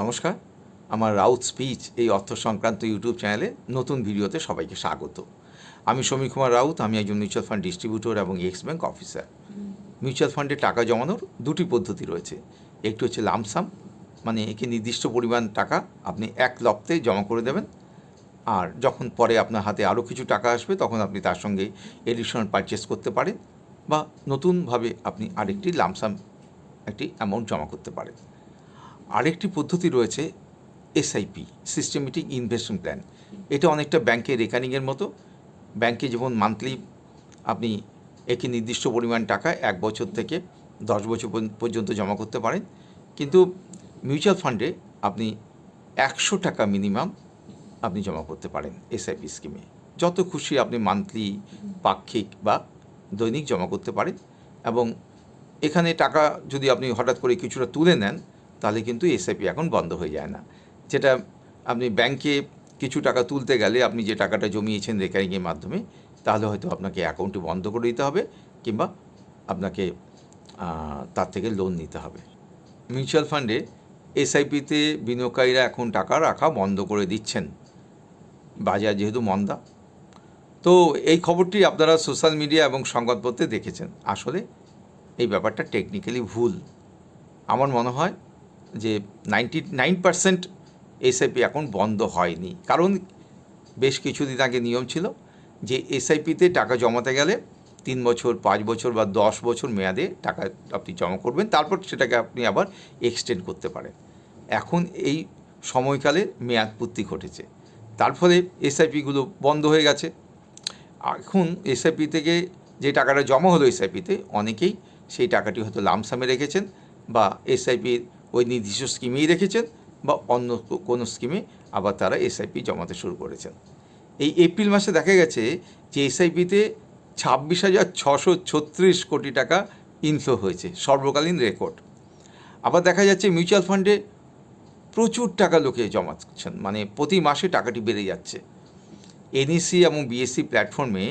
নমস্কার আমার রাউথ স্পিচ এই অর্থ সংক্রান্ত ইউটিউব চ্যানেলে নতুন ভিডিওতে সবাইকে স্বাগত। আমি সমীর কুমার রাউত আমি একজন মিউচুয়াল ফান্ড ডিস্ট্রিবিউটর এবং এক্স ব্যাংক অফিসার। মিউচুয়াল ফান্ডে টাকা জমানোর দুটি পদ্ধতি রয়েছে। একটি হচ্ছে লামসাম মানে একে নির্দিষ্ট পরিমাণ টাকা আপনি এক লপ্তে জমা করে দেবেন। আর যখন পরে আপনার হাতে আরও কিছু টাকা আসবে তখন আপনি তার সঙ্গে এডিশনাল পারচেস করতে পারেন বা নতুনভাবে আপনি আরেকটি লামসাম একটি অ্যামাউন্ট জমা করতে পারেন। আরেকটি পদ্ধতি রয়েছে এসআইপি সিস্টেমেটিক ইনভেস্টমেন্ট প্ল্যান এটা অনেকটা ব্যাংকের রেকারিংয়ের মতো। ব্যাংকে যেমন মান্থলি আপনি একটি নির্দিষ্ট পরিমাণ টাকা এক বছর থেকে দশ বছর পর্যন্ত- জমা করতে পারেন। কিন্তু মিউচুয়াল ফান্ডে আপনি একশো টাকা মিনিমাম আপনি জমা করতে পারেন এসআইপি স্কিমে যত খুশি আপনি মান্থলি পাক্ষিক বা দৈনিক জমা করতে পারেন। এবং এখানে টাকা যদি আপনি হঠাৎ করে কিছুটা তুলে নেন তাহলে কিন্তু এসআইপি এখন বন্ধ হয়ে যায় না। যেটা আপনি ব্যাংকে কিছু টাকা তুলতে গেলে আপনি যে টাকাটা জমিয়েছেন রেকারিংয়ের মাধ্যমে, তাহলে হয়তো আপনাকে অ্যাকাউন্টটি বন্ধ করে দিতে হবে কিংবা আপনাকে তার থেকে লোন নিতে হবে। মিউচুয়াল ফান্ডে এসআইপিতে বিনিয়োগকারীরা এখন টাকা রাখা বন্ধ করে দিচ্ছেন। বাজার যেহেতু মন্দা। তো এই খবরটি আপনারা সোশ্যাল মিডিয়া এবং সংবাদপত্রে দেখেছেন। আসলে এই ব্যাপারটা টেকনিক্যালি ভুল। আমার মনে হয় যে নাইনটি, নাইন পার্সেন্ট এসআইপি এখন বন্ধ হয়নি। কারণ বেশ কিছুদিন আগে নিয়ম ছিল যে এসআইপিতে টাকা জমাতে গেলে তিন বছর, পাঁচ বছর বা দশ বছর মেয়াদে টাকা আপনি জমা করবেন, তারপর সেটাকে আপনি আবার এক্সটেন্ড করতে পারেন। এখন এই সময়কালে মেয়াদ পূর্তি ঘটেছে। তার ফলে এসআইপিগুলো বন্ধ হয়ে গেছে। এখন এসআইপি থেকে যে টাকাটা জমা হলো এসআইপিতে, অনেকেই সেই টাকাটি হয়তো লামসামে রেখেছেন বা এসআইপির ওই নির্দিষ্ট স্কিমেই রেখেছেন বা অন্য কোনো স্কিমে আবার তারা এসআইপি জমাতে শুরু করেছেন। এই এপ্রিল মাসে দেখা গেছে যে এসআইপিতে ছাব্বিশ হাজার ছশো ছত্রিশ কোটি টাকা ইনফ্লো হয়েছে, সর্বকালীন রেকর্ড আবার দেখা যাচ্ছে মিউচুয়াল ফান্ডে প্রচুর টাকা লোকে জমাচ্ছেন মানে প্রতি মাসে টাকাটি বেড়ে যাচ্ছে। এনইসি এবং বিএসসি প্ল্যাটফর্মে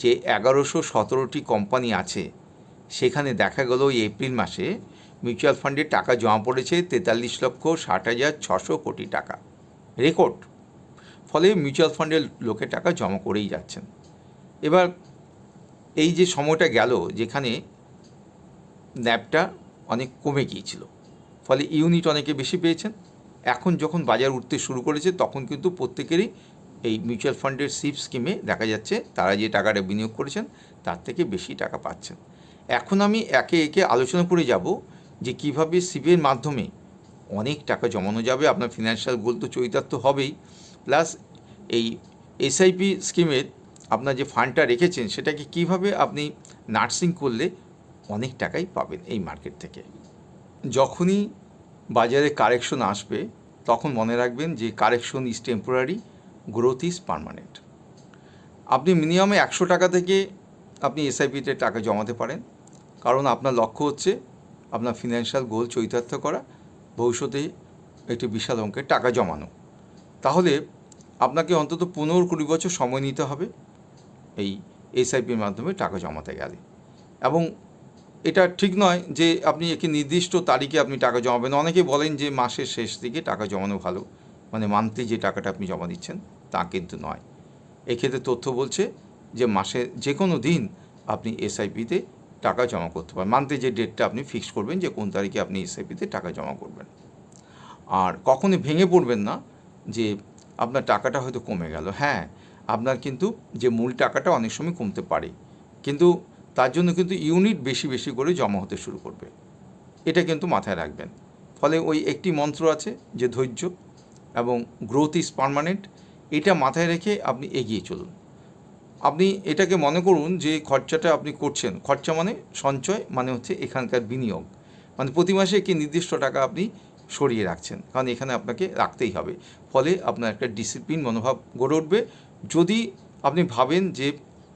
যে এগারোশো সতেরোটি কোম্পানি আছে, সেখানে দেখা গেল এপ্রিল মাসে মিউচুয়াল ফান্ডে টাকা জমা পড়েছে তেতাল্লিশ লক্ষ ষাট হাজার ছশো কোটি টাকা। রেকর্ড। ফলে মিউচুয়াল ফান্ডের লোকে টাকা জমা করেই যাচ্ছেন। এবার এই যে সময়টা গেল, যেখানে ন্যাপটা অনেক কমে গিয়েছিল, ফলে ইউনিট অনেকে বেশি পেয়েছেন। এখন যখন বাজার উঠতে শুরু করেছে, তখন কিন্তু প্রত্যেকেরই এই মিউচুয়াল ফান্ডের সিপ স্কিমে দেখা যাচ্ছে, তারা যে টাকাটা বিনিয়োগ করেছেন, তার থেকে বেশি টাকা পাচ্ছেন। এখন আমি একে একে আলোচনা করে যাব যে কীভাবে সিপের মাধ্যমে অনেক টাকা জমানো যাবে, আপনার ফিনান্সিয়াল গোল তো চরিতার্থ হবেই। প্লাস এই এসআইপি স্কিমের আপনার যে ফান্ডটা রেখেছেন, সেটাকে কীভাবে আপনি নার্সিং করলে অনেক টাকাই পাবেন এই মার্কেট থেকে। যখনই বাজারে কারেকশন আসবে, তখন মনে রাখবেন যে correction is temporary growth is permanent আপনি মিনিমামে একশো টাকা থেকে আপনি এসআইপিতে টাকা জমাতে পারেন। কারণ আপনার লক্ষ্য হচ্ছে আপনার ফিনান্সিয়াল গোল চরিতার্থ করা ভবিষ্যতে একটি বিশাল অঙ্কের টাকা জমানো। তাহলে আপনাকে অন্তত পনেরো কুড়ি বছর সময় নিতে হবে এই এসআইপির মাধ্যমে টাকা জমাতে গেলে। এবং এটা ঠিক নয় যে আপনি একটি নির্দিষ্ট তারিখে আপনি টাকা জমাবেন। অনেকে বলেন যে মাসের শেষ দিকে টাকা জমানো ভালো মানে মান্থলি যে টাকাটা আপনি জমা দিচ্ছেন তা কিন্তু নয়। এক্ষেত্রে তথ্য বলছে যে মাসে যে কোনো দিন আপনি এসআইপিতে টাকা জমা করতে পারেন। মান্থলি যে ডেটটা আপনি ফিক্স করবেন যে কোন তারিখে আপনি এসআইপিতে টাকা জমা করবেন। আর কখনই ভেঙে পড়বেন না যে আপনার টাকাটা হয়তো কমে গেল। হ্যাঁ আপনার কিন্তু যে মূল টাকাটা অনেক সময় কমতে পারে। কিন্তু তার জন্য কিন্তু ইউনিট বেশি বেশি করে জমা হতে শুরু করবে। এটা কিন্তু মাথায় রাখবেন। ফলে ওই একটি মন্ত্র আছে যে ধৈর্য এবং গ্রোথ ইজ পারমানেন্ট এটা মাথায় রেখে আপনি এগিয়ে চলুন। আপনি এটাকে মনে করুন যে খরচাটা আপনি করছেন। খরচা মানে সঞ্চয় মানে হচ্ছে এখানকার বিনিয়োগ। মানে প্রতি মাসে একটি নির্দিষ্ট টাকা আপনি সরিয়ে রাখছেন। কারণ এখানে আপনাকে রাখতেই হবে। ফলে আপনার একটা ডিসিপ্লিন মনোভাব গড়ে উঠবে। যদি আপনি ভাবেন যে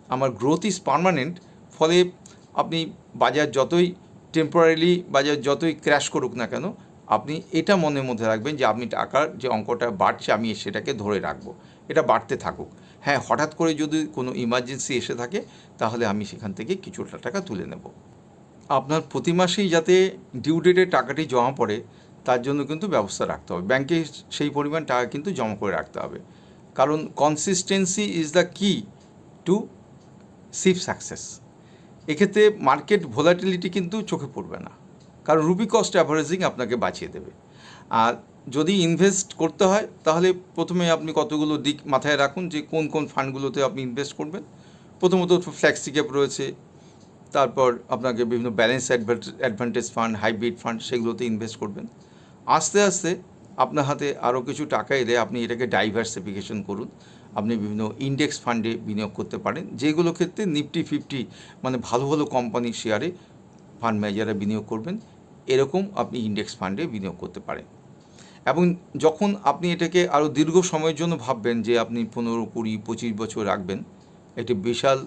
আমার গ্রোথ ইজ পারমানেন্ট ফলে আপনি বাজার যতই টেম্পোরারিলি বাজার যতই ক্র্যাশ করুক না কেন, আপনি এটা মনের মধ্যে রাখবেন যে আপনি টাকার যে অঙ্কটা বাড়ছে, আমি সেটাকে ধরে রাখব। এটা বাড়তে থাকুক। হ্যাঁ হঠাৎ করে যদি কোনো ইমার্জেন্সি এসে থাকে, তাহলে আমি সেখান থেকে কিছুটা টাকা তুলে নেব। আপনার প্রতি মাসেই যাতে ডিউ ডেটে টাকাটি জমা পড়ে, তার জন্য কিন্তু ব্যবস্থা রাখতে হবে। ব্যাংকে সেই পরিমাণ টাকা কিন্তু জমা করে রাখতে হবে। কারণ consistency is the key to সিভ success এক্ষেত্রে মার্কেট ভোলাটিলিটি কিন্তু চোখে পড়বে না। কারণ রুপি কস্ট অ্যাভারেজিং আপনাকে বাঁচিয়ে দেবে। আর যদি ইনভেস্ট করতে হয়, তাহলে প্রথমে আপনি কতগুলো দিক মাথায় রাখুন যে কোন কোন ফান্ডগুলোতে আপনি ইনভেস্ট করবেন। প্রথমত ফ্ল্যাক্সি ক্যাপ রয়েছে, তারপর আপনাকে বিভিন্ন balance advantage fund hybrid fund সেগুলোতে ইনভেস্ট করবেন। আস্তে আস্তে আপনার হাতে আরও কিছু টাকা এলে আপনি এটাকে ডাইভার্সিফিকেশন করুন। আপনি বিভিন্ন ইন্ডেক্স ফান্ডে বিনিয়োগ করতে পারেন। যেগুলো ক্ষেত্রে নিফটি, ফিফটি মানে ভালো ভালো কোম্পানি শেয়ারে ফান্ড ম্যানেজাররা বিনিয়োগ করবেন। এরকম আপনি ইন্ডেক্স ফান্ডে বিনিয়োগ করতে পারেন। এবং যখন আপনি এটাকে আরও দীর্ঘ সময়ের জন্য ভাববেন যে আপনি পনেরো, কুড়ি, পঁচিশ বছর রাখবেন একটি বিশাল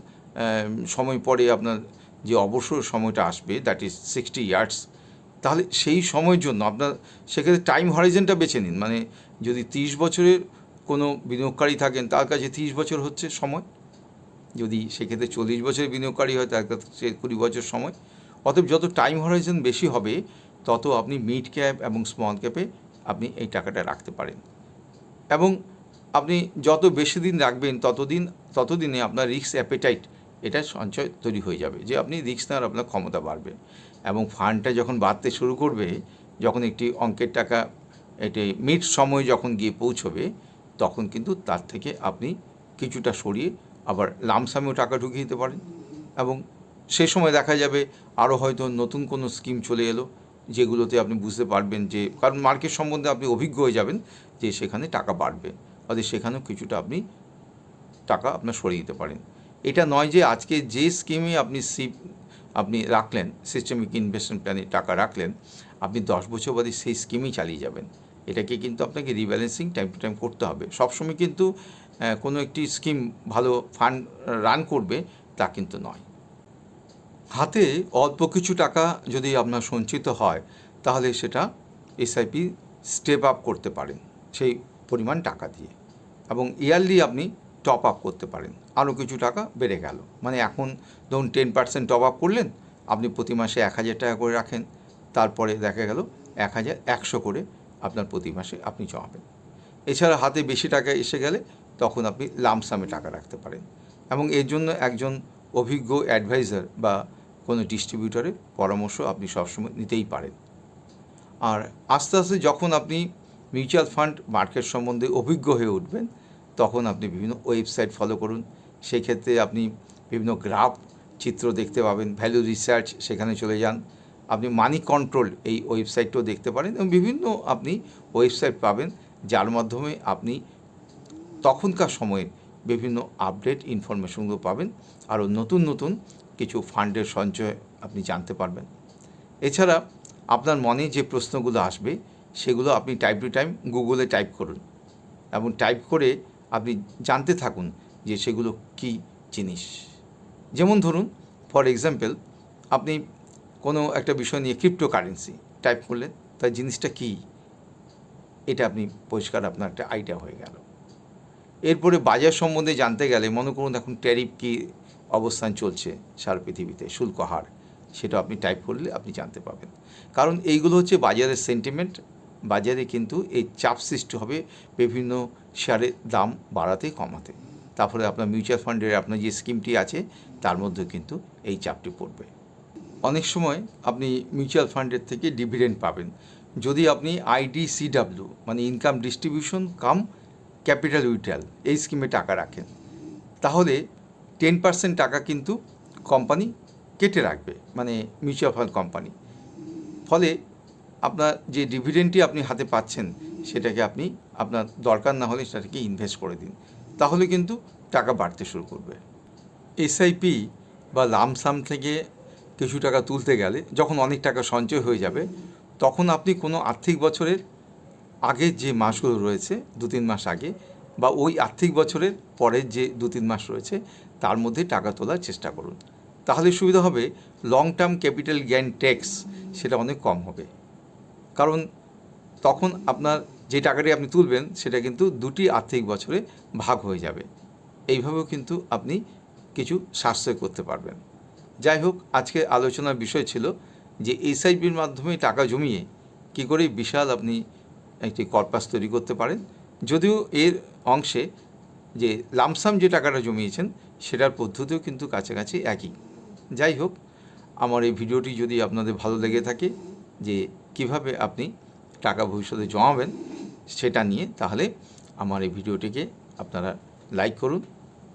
সময় পরে আপনার যে অবসর সময়টা আসবে দ্যাট ইজ সিক্সটি ইয়ার্স তাহলে সেই সময়ের জন্য আপনার সেক্ষেত্রে টাইম হরাইজনটা বেছে নিন। মানে যদি তিরিশ বছরের কোনো বিনিয়োগকারী থাকেন, তার কাছে তিরিশ বছর হচ্ছে সময়। যদি সেক্ষেত্রে চল্লিশ বছরের বিনিয়োগকারী হয়, তার কাছে কুড়ি বছর সময়। অতএব যত টাইম হরাইজন বেশি হবে, তত আপনি মিড ক্যাপ এবং স্মল ক্যাপে আপনি এই টাকাটা রাখতে পারেন। এবং আপনি যত বেশি দিন রাখবেন, ততদিন, ততদিনে আপনার রিক্স অ্যাপেটাইট এটা সঞ্চয় তৈরি হয়ে যাবে, যে আপনি রিস্ক নেওয়ার আপনার ক্ষমতা বাড়বে। এবং ফান্ডটা যখন বাড়তে শুরু করবে, যখন একটি অঙ্কের টাকা, এটি মিড সময় যখন গিয়ে পৌঁছবে, তখন কিন্তু তার থেকে আপনি কিছুটা সরিয়ে আবার লামসামেও টাকা ঢুকিয়ে দিতে পারেন। এবং সে সময় দেখা যাবে আরও হয়তো নতুন কোনো স্কিম চলে এলো যেগুলোতে আপনি বুঝতে পারবেন যে, কারণ মার্কেট সম্বন্ধে আপনি অভিজ্ঞ হয়ে যাবেন যে সেখানে টাকা বাড়বে। অর্থাৎ সেখানেও কিছুটা আপনি টাকা আপনার সরিয়ে দিতে পারেন। এটা নয় যে আজকে যে স্কিমে আপনি সিপ আপনি রাখলেন সিস্টেমিক ইনভেস্টমেন্ট প্ল্যানে টাকা রাখলেন, আপনি দশ বছর বাদে সেই স্কিমই চালিয়ে যাবেন। এটাকে কিন্তু আপনাকে রিব্যালেন্সিং টাইম টু টাইম করতে হবে। সবসময় কিন্তু কোনো একটি স্কিম ভালো ফান্ড রান করবে তা কিন্তু নয়। হাতে অল্প কিছু টাকা যদি আপনার সঞ্চিত হয়, তাহলে সেটা এসআইপি স্টেপ আপ করতে পারেন, সেই পরিমাণ টাকা দিয়ে। এবং ইয়ারলি আপনি টপ আপ করতে পারেন। আরও কিছু টাকা বেড়ে গেল। মানে এখন ধরুন টেন পার্সেন্ট টপ আপ করলেন, আপনি প্রতি মাসে এক হাজার টাকা করে রাখেন। তারপরে দেখা গেল এক হাজার একশো করে আপনার প্রতি মাসে আপনি জমাবেন। এছাড়া হাতে বেশি টাকা এসে গেলে তখন আপনি লামসামে টাকা রাখতে পারেন। এবং এর জন্য একজন অভিজ্ঞ অ্যাডভাইজার বা কোনো ডিস্ট্রিবিউটরের পরামর্শ আপনি সবসময় নিতেই পারেন। আর আস্তে আস্তে যখন আপনি মিউচুয়াল ফান্ড মার্কেট সম্বন্ধে অভিজ্ঞ হয়ে উঠবেন, তখন আপনি বিভিন্ন ওয়েবসাইট ফলো করুন। সেই ক্ষেত্রে আপনি বিভিন্ন গ্রাফ চিত্র দেখতে পাবেন ভ্যালু রিসার্চ সেখানে চলে যান। আপনি মানি কন্ট্রোল এই ওয়েবসাইটটাও দেখতে পারেন এবং বিভিন্ন আপনি ওয়েবসাইট পাবেন, যার মাধ্যমে আপনি তখনকার সময়ের বিভিন্ন আপডেট ইনফরমেশনগুলো পাবেন। আরও নতুন নতুন কিছু ফান্ডের সঞ্চয় আপনি জানতে পারবেন। এছাড়া আপনার মনে যে প্রশ্নগুলো আসবে, সেগুলো আপনি টাইপ টু টাইম গুগলে টাইপ করুন। এবং টাইপ করে আপনি জানতে থাকুন যে সেগুলো কী জিনিস। যেমন ধরুন ফর এক্সাম্পল আপনি কোনো একটা বিষয় নিয়ে ক্রিপ্টো কারেন্সি টাইপ করলেন, তার জিনিসটা কী? এটা আপনি পরিষ্কার আপনার একটা আইডিয়া হয়ে গেল। এরপরে বাজার সম্বন্ধে জানতে গেলে মনে করুন এখন ট্যারিফ কী অবস্থান চলছে সারা পৃথিবীতে, শুল্ক হার, সেটা আপনি টাইপ করলে আপনি জানতে পাবেন কারণ এইগুলো হচ্ছে বাজারের সেন্টিমেন্ট বাজারে কিন্তু এই চাপ সৃষ্টি হবে বিভিন্ন শেয়ারের দাম বাড়াতে, কমাতে। তারপরে আপনার মিউচুয়াল ফান্ডের আপনার যে স্কিমটি আছে, তার মধ্যে কিন্তু এই চাপটি পড়বে। অনেক সময় আপনি মিউচুয়াল ফান্ডের থেকে ডিভিডেন্ড পাবেন। যদি আপনি আইডিসিডাব্লিউ মানে income distribution cum capital withdrawal, এই স্কিমে টাকা রাখেন। তাহলে টেন পার্সেন্ট টাকা কিন্তু কোম্পানি কেটে রাখবে মানে মিউচুয়াল ফান্ড কোম্পানি। ফলে আপনার যে ডিভিডেন্টটি আপনি হাতে পাচ্ছেন, সেটাকে আপনি আপনার দরকার না হলে সেটাকে ইনভেস্ট করে দিন। তাহলে কিন্তু টাকা বাড়তে শুরু করবে। এসআইপি বা লামসাম থেকে কিছু টাকা তুলতে গেলে যখন অনেক টাকা সঞ্চয় হয়ে যাবে, তখন আপনি কোনো আর্থিক বছরের আগের যে মাসগুলো রয়েছে, দু তিন মাস আগে, বা ওই আর্থিক বছরের পরের যে দু তিন মাস রয়েছে, তার মধ্যে টাকা তোলার চেষ্টা করুন। তাহলে সুবিধা হবে long term capital gain tax সেটা অনেক কম হবে। কারণ তখন আপনার যে টাকাটি আপনি তুলবেন, সেটা কিন্তু দুটি আর্থিক বছরে ভাগ হয়ে যাবে। এইভাবেও কিন্তু আপনি কিছু সাশ্রয় করতে পারবেন। যাই হোক, আজকে আলোচনার বিষয় ছিল যে এসআইপির মাধ্যমে টাকা জমিয়ে কী করে বিশাল আপনি একটি কর্পাস তৈরি করতে পারেন। যদিও এর অংশে যে লামসাম যে টাকাটা জমিয়েছেন, সেটার পদ্ধতিও কিন্তু কাছাকাছি একই। যাই হোক, আমার এই ভিডিওটি যদি আপনাদের ভালো লেগে থাকে যে কীভাবে আপনি টাকা ভবিষ্যতে জমাবেন সেটা নিয়ে, তাহলে আমার এই ভিডিওটিকে আপনারা লাইক করুন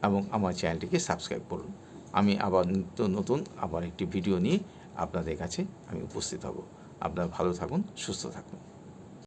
এবং আমার চ্যানেলটিকে সাবস্ক্রাইব করুন। আমি আবার নিত্য নতুন আবার একটি ভিডিও নিয়ে আপনাদের কাছে আমি উপস্থিত হব। আপনারা ভালো থাকুন, সুস্থ থাকুন।